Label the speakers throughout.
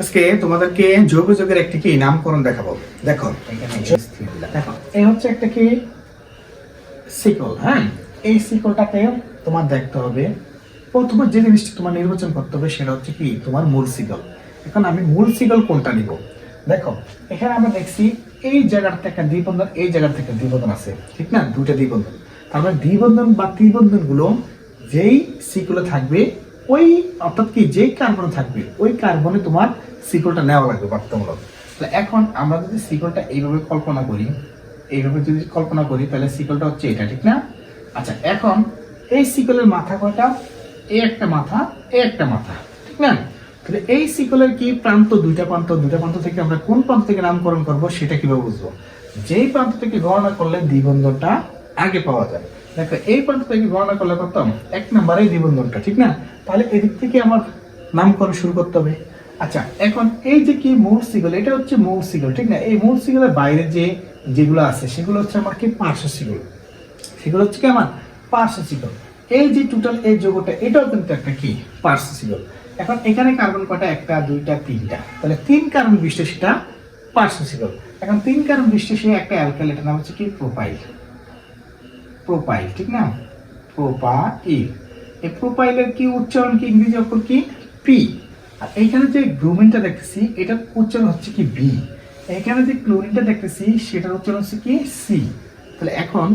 Speaker 1: আজকে তোমাদেরকে যোগ যোগের একটি কি নামকরণ দেখাবো। দেখো দেখো, এই হচ্ছে একটা কি? সিকল হ্যাঁ? এই সিকলটাকে তোমার দেখতে হবে। প্রথমে যে জিনিসটা তোমার নির্বাচন করতে হবে সেটা হচ্ছে কি? তোমার মূল সিকল এখন আমি মূল সিকল কোনটা নিব? দেখো, এখানে আমরা দেখছি এই জায়গার থেকে দ্বিবন্ধন, এই জায়গার থেকে দ্বিবন্ধন আছে, ঠিক না? দুইটা দ্বিবন্ধন। তারপরে দ্বিবন্ধন বা ত্রিবন্ধনগুলো যেই সিকলে থাকবে ওই, অর্থাৎ কি, যেই কার্বন থাকবে, ওই কার্বনে তোমার সিকলটা নেওয়া লাগবে বাধ্যতামূলক তাহলে এখন আমরা যদি সিকলটা এইভাবে কল্পনা করি, এইভাবে যদি কল্পনা করি, তাহলে সিকলটা হচ্ছে এটা, ঠিক না? আচ্ছা এখন এই সিকলের মাথা কয়টা? এই একটা মাথা, এই একটা মাথা, ঠিক না? তাহলে এই সিকলের কি প্রান্ত, দুইটা প্রান্ত দুইটা প্রান্ত থেকে আমরা কোন প্রান্ত থেকে নামকরণ করব, সেটা কীভাবে বুঝব? যেই প্রান্ত থেকে গণনা করলে দ্বিবন্ধনটা আগে পাওয়া যায়। দেখো, এই প্রান্ত থেকে গণনা করলে করতাম এক নম্বরে নিবন্ধনটা ঠিক না? তাহলে এদিক থেকে আমার নামকরণ শুরু করতে হবে। আচ্ছা এখন এই যে কি মূল সিগল, এটা হচ্ছে মূল সিগল, ঠিক না? এই মূল সিগলের বাইরে যে যেগুলো আছে, সেগুলো হচ্ছে আমার কি পার্শ্ব সিগল? সেগুলো হচ্ছে কি আমার পার্শ্ব সিগল। এই যে টোটাল এই যোগটা, এটাও কিন্তু একটা কি? পার্শ্ব সিগল। এখন এখানে কার্বন কটা? একটা, দুইটা, তিনটা। তাহলে তিন কার্বন বিশিষ্ট সেটা পার্শ্ব সিগল। এখন তিন কার্বন বিশিষ্ট সে একটা অ্যালকাইল এটা নাম হচ্ছে কি? প্রোপাইল প্রোপাইল, ঠিক না? প্রোপাইল। এই প্রোপাইলের কি উচ্চারণ কি ইংরেজি অক্ষর কি? পি। আর এইখানে যে ব্রোমিনটা দেখতেছি, এটার উচ্চারণ হচ্ছে কি বি এখানে যে ক্লোরিনটা দেখতেছি, সেটার উচ্চারণ হচ্ছে কি সি। তাহলে এখন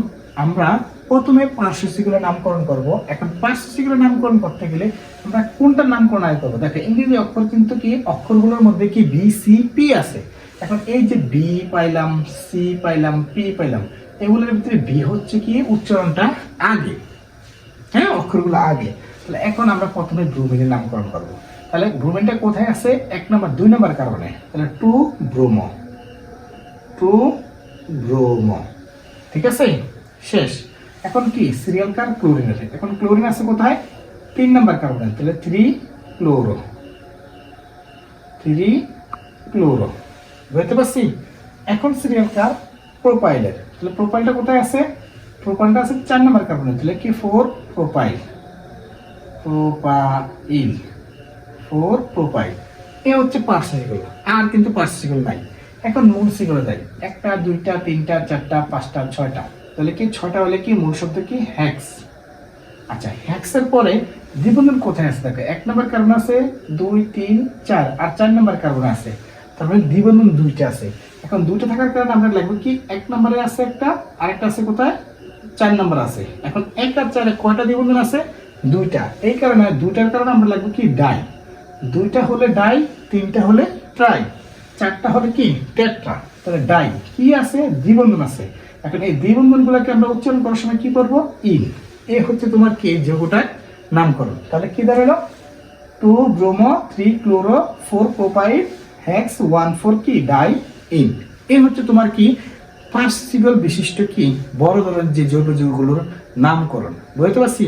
Speaker 1: আমরা প্রথমে পার্শ্বসিগুলোর নামকরণ করব। এখন পার্শ্বসিগুলোর নামকরণ করতে গেলে আমরা কোনটার নামকরণ আয় করব? দেখো, ইংরেজি অক্ষর কিন্তু কি, অক্ষরগুলোর মধ্যে কি বি সি পি আছে। এখন এই যে বি পাইলাম সি পাইলাম পি পাইলাম এগুলোর ভিতরে বি হচ্ছে কি? উচ্চারণটা আগে। হ্যাঁ অক্ষরগুলো আগে। তাহলে এখন আমরা প্রথমে ব্রুমিনের নামকরণ করব। তাহলে ব্রুমিনটা কোথায় আছে? এক নম্বর, দুই নম্বর কারণে। তাহলে টু ব্রোমো। Two bromo. ঠিক আছে? শেষ। এখন কি? সিরিয়াল কার? ক্লোরিন আছে এখন ক্লোরিন আছে কোথায়? তিন নম্বর কার্বনে তাহলে থ্রি ক্লোরো। Three chloro. বুঝতে পারছি? এখন সিরিয়াল কার? প্রোপাইলের তাহলে প্রোপাইলটা কোথায় আছে? প্রোপাইলটা আছে চার নম্বর কার্বনে তাহলে কি? Four propyl propyl four propyl এ হচ্ছে পার্সিকল আর কিন্তু পার্সিকল নাই। এখন মূল সিগল দেয় একটা, দুইটা, তিনটা, চারটা, পাঁচটা, ছয়টা। তাহলে কি ছয়টা হলে কি? মূল শব্দ কি? হ্যাক্স আচ্ছা হ্যাক্সের পরে দ্বিবন্ধন কোথায় আছে? দেখো, এক নম্বর কার্বন আছে, দুই, তিন, চার। আর চার নম্বর কার্বন আছে। তারপরে দ্বিবন্ধন দুইটা আছে। এখন দুইটা থাকার কারণে আমরা লিখব কি? এক নম্বরে আছে একটা, আরেকটা আছে কোথায়? চার নম্বর আছে। এখন এক আর চারে কয়টা দ্বিবন্ধন আছে? দুইটা। এই কারণে, দুইটার কারণে আমরা লিখব কি? ডাই। দুইটা হলে ডাই, তিনটা হলে ট্রাই। চারটা হলে কি? টেট্রা। তাহলে ডাই। কি আছে? দ্বিবন্ধন আছে। এখন এই দ্বিবন্ধন গুলাকে আমরা উচ্চারণ করার সময় কি করব? ইন। এ হচ্ছে তোমার কি? যোগটার নামকরণ। তাহলে কি দাঁড়াল? Two bromo three chloro four propyl hex one four কি? ডাই। ইন এ হচ্ছে তোমার কি? পার্সিবল বিশিষ্ট কি? বড় ধরনের যে জৈব যৌগগুলোর নামকরণ। বুঝতে পারছি?